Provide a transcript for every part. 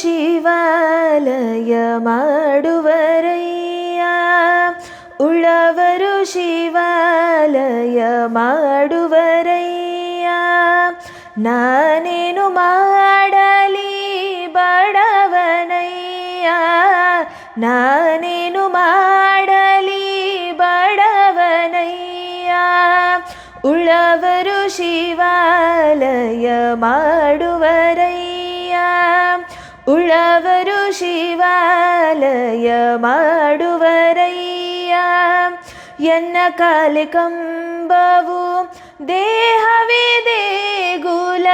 ಶಿವಾಲಯಮಾಡುವರಯ್ಯ ಉಳವರು ಶಿವಾಲಯ ಮಾಡುವರಯ್ಯ ನಾನೇನು ಮಾಡಲಿ ಬಡವನಯ್ಯ ನಾನೇನು ಮಾಡಲಿ ಬಡವನಯ್ಯ ಉಳವರು ಶಿವಾಲಯ ಮಾಡುವರಯ್ಯ ഉള്ളവരു മാടുവരയ്യ എന്ന കാലികമ്പവും ദേഹവിദേകുല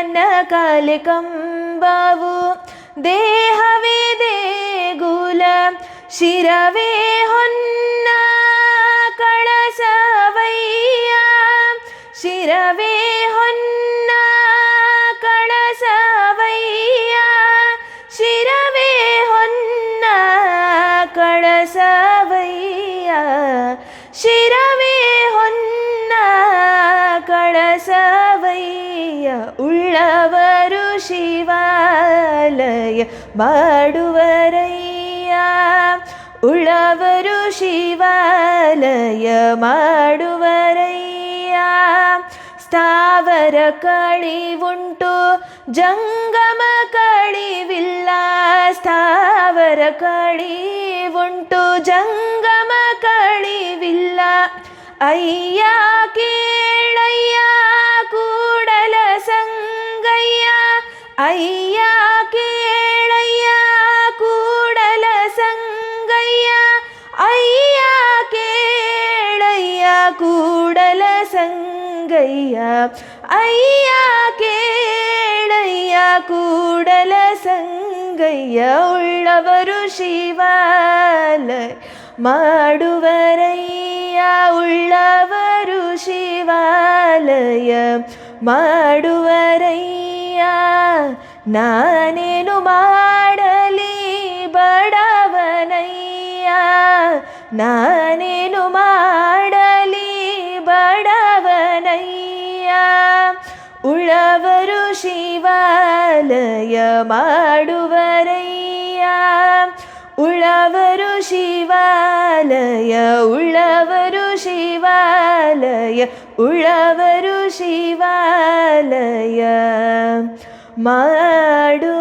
എന്ന കാലികമ്പവും ദേഹവിദേകുല ശിരവേ ഹൊന്ന കളശവയ്യ ശിരവേ ഹൊന്ന ಕಳಸವಯ್ಯ ಶಿರವೇ ಹೊನ್ನ ಕಳಸವಯ್ಯ ಉಳ್ಳವರು ಶಿವಾಲಯ ಮಾಡುವರಯ್ಯ ಉಳ್ಳವರು ಶಿವಾಲಯ ಮಾಡುವರಯ್ಯ ಸ್ಥಾವರ ಕಳಿವುಂಟು ಜಂಗಮ ಕಳಿವಿಲ್ಲ ಸ್ಥಾವರ ಕಳಿ ಉಂಟು ಜಂಗಮ ಕಳಿವಿಲ್ಲ ಅಯ್ಯ ಕೇಳಯ್ಯ ಕೂಡಲ ಸಂಗಯ್ಯ ಅಯ್ಯ ಕೇಳಯ್ಯ ಕೂಡಲ ಸಂಗಯ್ಯ ಅಯ್ಯ ಕೇಳಯ್ಯ ಕೂಡಲ ಸಂಗ ರಂಗಯ್ಯ ಅಯ್ಯ ಕೇಳಯ್ಯ ಕೂಡಲ ಸಂಗಯ್ಯ ಉಳ್ಳವರು ಶಿವಾಲ ಮಾಡುವರಯ್ಯ ಉಳ್ಳವರು ಶಿವಾಲಯ ಮಾಡುವರಯ್ಯ ನಾನೇನು ಮಾಡಲಿ ಬಡವನಯ್ಯ ನಾನೇನು ಮಾ ശിവാലയ മാടുവരയ്യ ഉളവരു ശിവാലയ ഉളവരു ശിവാലയ ഉളവരു ശിവാലയ മാടു